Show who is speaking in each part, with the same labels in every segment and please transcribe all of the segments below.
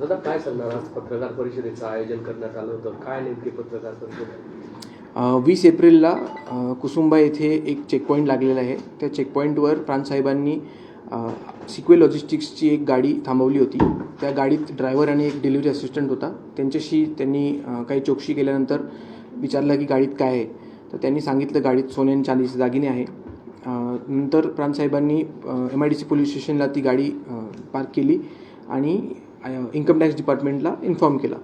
Speaker 1: दादा काय सांगणार? आज पत्रकार परिषदेचं आयोजन करण्यात आलं होतं. काय नेमके पत्रकार परिषद
Speaker 2: वीस एप्रिलला कुसुंबा येथे एक चेकपॉईंट लागलेला आहे. त्या चेकपॉईंटवर प्रांतसाहेबांनी सिक्वे लॉजिस्टिक्सची एक गाडी थांबवली होती. त्या गाडीत ड्रायव्हर आणि एक डिलिव्हरी असिस्टंट होता. त्यांच्याशी त्यांनी काही चौकशी केल्यानंतर विचारलं की गाडीत काय आहे? तर त्यांनी सांगितलं गाडीत सोने आणि चांदीचे दागिने आहे. नंतर प्रांतसाहेबांनी M I D C police स्टेशनला ती गाडी पार्क केली. आणि इन्कम टॅक्स डिपार्टमेंटला इन्फॉर्म केला.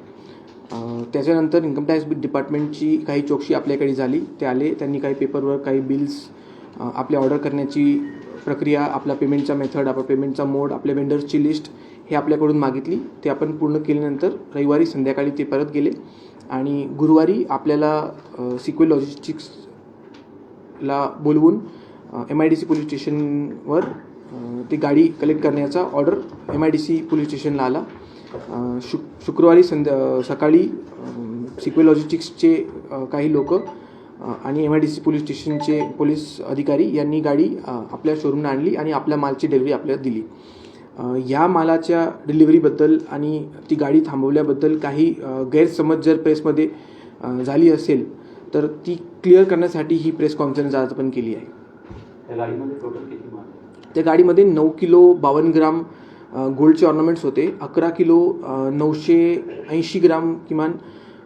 Speaker 2: त्याच्यानंतर इन्कम टॅक्स डिपार्टमेंटची काही चौकशी आपल्याकडे झाली. ते आले त्यांनी काही पेपरवर काही बिल्स आपल्या ऑर्डर करण्याची प्रक्रिया आपला पेमेंटचा मेथड आपला पेमेंटचा मोड आपल्या वेंडर्सची लिस्ट हे आपल्याकडून मागितली. ते आपण पूर्ण केल्यानंतर रविवारी संध्याकाळी ते परत गेले. आणि गुरुवारी आपल्याला सिक्वेल लॉजिस्टिक्सला बोलवून M I D C police स्टेशनवर ती गाडी कलेक्ट करण्याचा order M I D C police स्टेशनला आला. शु शुक शुक्रवारी संध्या सकाळी सिक्वेलॉजिस्टिक्सचे काही लोक आणि M I D C police स्टेशनचे पोलीस अधिकारी यांनी गाडी आपल्या शोरूमला आणली आणि आपल्या मालची डिलिव्हरी आपल्याला दिली. ह्या या मालाच्या डिलिव्हरीबद्दल आणि ती गाडी थांबवल्याबद्दल काही गैरसमज जर प्रेसमध्ये झाली असेल तर ती क्लिअर करण्यासाठी ही प्रेस कॉन्फरन्स आज आपण केली आहे.
Speaker 3: त्या गाडीमध्ये
Speaker 2: नऊ किलो बावन्न ग्राम गोल्डचे ऑर्नामेंट्स होते. अकरा किलो नऊशे ऐंशी ग्राम किमान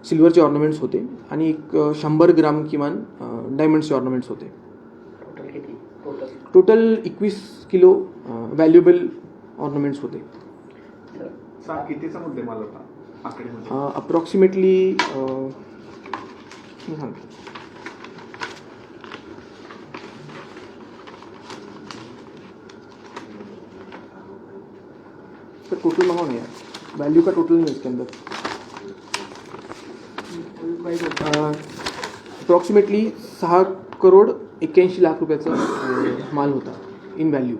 Speaker 2: सिल्वरचे ऑर्नामेंट्स होते. आणि एक शंभर ग्राम किमान अ, डायमंड्सचे ऑर्नामेंट्स होते.
Speaker 4: टोटल किती? टोटल
Speaker 2: टोटल एकवीस किलो व्हॅल्युएबल ऑर्नामेंट्स होते.
Speaker 5: सा कितीचा मुद्देमाल होता आकडेमध्ये
Speaker 2: अप्रॉक्सिमेटली सांगतो सर टोटल ना यार वैल्यू का टोटल नहीं है इसके अंदर? अप्रॉक्सिमेटली सहा करोड एक्क्याऐंशी लाख रुपयाचा माल होता इन व्हॅल्यू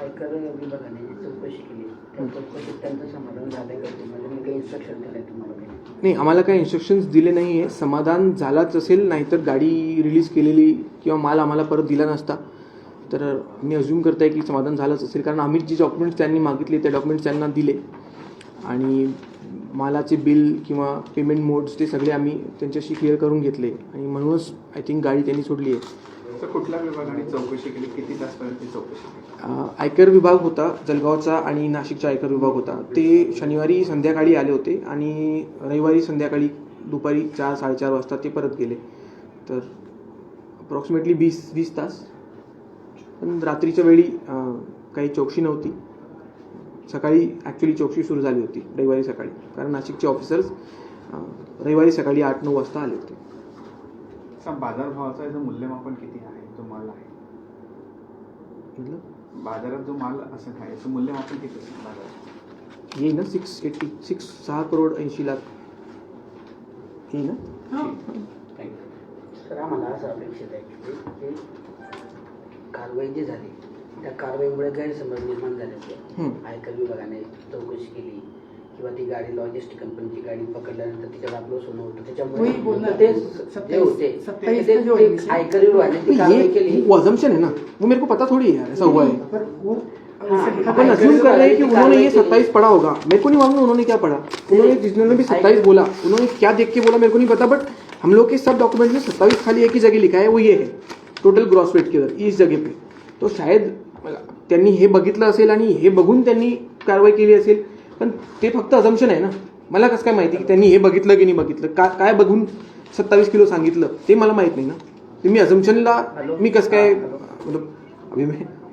Speaker 4: आयकर विभागाने चौकशी केली. त्या चौकशीत त्यांचं समाधान झालं का तुम्हाला मी काही इन्स्ट्रक्शन दिले तुम्हाला काही?
Speaker 2: नाही आम्हाला काही इन्स्ट्रक्शन्स दिले नाही आहे समाधान झालाच असेल नाहीतर गाडी रिलीज केलेली किंवा माल आम्हाला परत दिला नसता. तर मी अज्युम करताय की समाधान झालंच असेल. कारण आम्ही जे डॉक्युमेंट्स त्यांनी मागितले ते डॉक्युमेंट्स त्यांना दिले. आणि मालाचे बिल किंवा पेमेंट मोड्स ते सगळे आम्ही त्यांच्याशी क्लिअर करून घेतले. आणि म्हणूनच आय थिंक गाडी त्यांनी सोडली आहे.
Speaker 5: तर कुठल्या विभागाने चौकशी केली? किती तासपर्यंत चौकशी केली?
Speaker 2: अ, आयकर विभाग होता जळगावचा आणि नाशिकचा आयकर विभाग होता. ते शनिवारी संध्याकाळी आले होते आणि रविवारी संध्याकाळी दुपारी चार साडेचार वाजता ते परत गेले. तर अप्रॉक्सिमेटली वीस वीस तास पण रात्रीच्या वेळी काही चौकशी नव्हती. सकाळी ॲक्च्युली चौकशी सुरू झाली होती रविवारी सकाळी. कारण नाशिकचे ऑफिसर्स रविवारी सकाळी आठ नऊ वाजता आले होते.
Speaker 5: सा बाजारभावाचा जो मूल्यमापन किती आहे? जो माल आहे.
Speaker 2: म्हटलं?
Speaker 5: बाजारात जो माल असं आहे याचं मूल्यमापन किती असेल बाजारात.
Speaker 2: येईल ना सिक्स एटी सिक्स सहा करोड ऐंशी लाख. येईल ना?
Speaker 4: सर आम्हाला असं अपेक्षित आहे की की कारवाई जी झाली. त्या कारवाईमुळे गैरसमज निर्माण झाले होते. आयकर विभागाने चौकशी केली. किंवा ती गाडी लॉजिस्टिक कंपनीची गाडी पकडल्यानंतर तिच्यावर आपलं सोनं होतं. त्याच्यामुळे ते होते. आयकर विभागाने ती कारवाई केली.
Speaker 2: वो है ना. वो मेरे को पता थोड़ी है ऐसा हुआ है
Speaker 6: पर वो
Speaker 2: अपन अज्यूम कर रहे हैं कि उन्होंने ये सत्ताईस पढ़ा होगा. मेरे को नहीं मालूम उन्होंने क्या पढ़ा. उन्होंने जिन्होंने भी सत्ताईस बोला. उन्होंने क्या देख के बोला मेरे को नहीं पता बट हम लोग के सब डॉक्यूमेंट में सत्ताईस खाली एक ही जगह लिखा है वो ये है. टोटल ग्रॉस वेट के अंदर इस जगह पे. तो शायद त्यांनी हे बघितलं असेल आणि हे बघून त्यांनी कारवाई केली असेल पण ते फक्त अजम्पशन आहे ना. मला कसं काय माहिती की त्यांनी हे बघितलं की नाही बघितलं? का काय बघून सत्तावीस किलो सांगितलं? ते मला माहीत नाही ना. ते मी अजम्पशनला मी कसं काय मतलब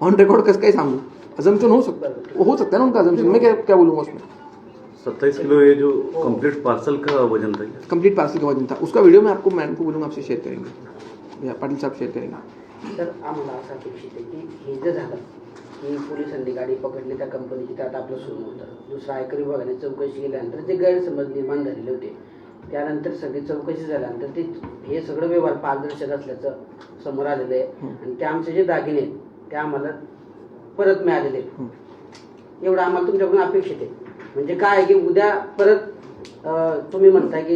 Speaker 2: ऑन रिकॉर्ड कसं काय सांगू? अजम्पशन हो सकता है हो सकता है ना उनका अजम्पशन मैं क्या क्या बोलूँगा उसमें
Speaker 3: सत्ताईस किलो ये जो कंप्लीट पार्सल का वजन था ये?
Speaker 2: कंप्लीट पार्सल का वजन था. उसका वीडियो मैं आपको मैम को बोलूँगा आपसे शेयर करेंगे। पाटिल साहब शेयर करेंगे
Speaker 4: तर आम्हाला असं अपेक्षित आहे की हे जे झालं की पोलिसांनी गाडी पकडली त्या कंपनीची त्यात आपलं सोनं होतं. दुसरं आयकर विभागाने चौकशी केल्यानंतर जे गैरसमज निर्माण झालेले होते. त्यानंतर सगळी चौकशी झाल्यानंतर ते हे सगळं व्यवहार पारदर्शक असल्याचं समोर आलेलं आहे. आणि ते आमचे जे दागिने आहेत ते आम्हाला परत मिळालेले आहेत. एवढं आम्हाला तुमच्याकडून अपेक्षित आहे. म्हणजे काय आहे की उद्या परत अं, तुम्ही म्हणताय की